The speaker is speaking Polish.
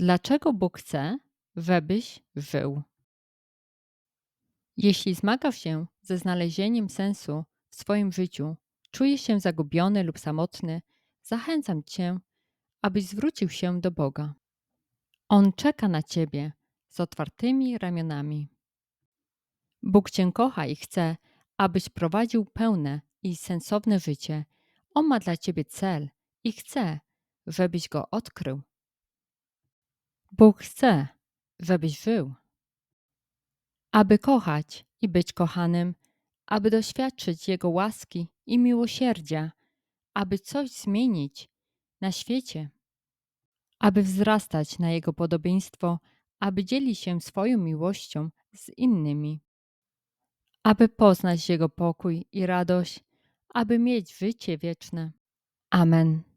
Dlaczego Bóg chce, żebyś żył? Jeśli zmagasz się ze znalezieniem sensu w swoim życiu, czujesz się zagubiony lub samotny, zachęcam cię, abyś zwrócił się do Boga. On czeka na ciebie z otwartymi ramionami. Bóg cię kocha i chce, abyś prowadził pełne i sensowne życie. On ma dla ciebie cel i chce, żebyś go odkrył. Bóg chce, żebyś żył. Aby kochać i być kochanym, aby doświadczyć Jego łaski i miłosierdzia, aby coś zmienić na świecie, aby wzrastać na Jego podobieństwo, aby dzielić się swoją miłością z innymi, aby poznać Jego pokój i radość, aby mieć życie wieczne. Amen.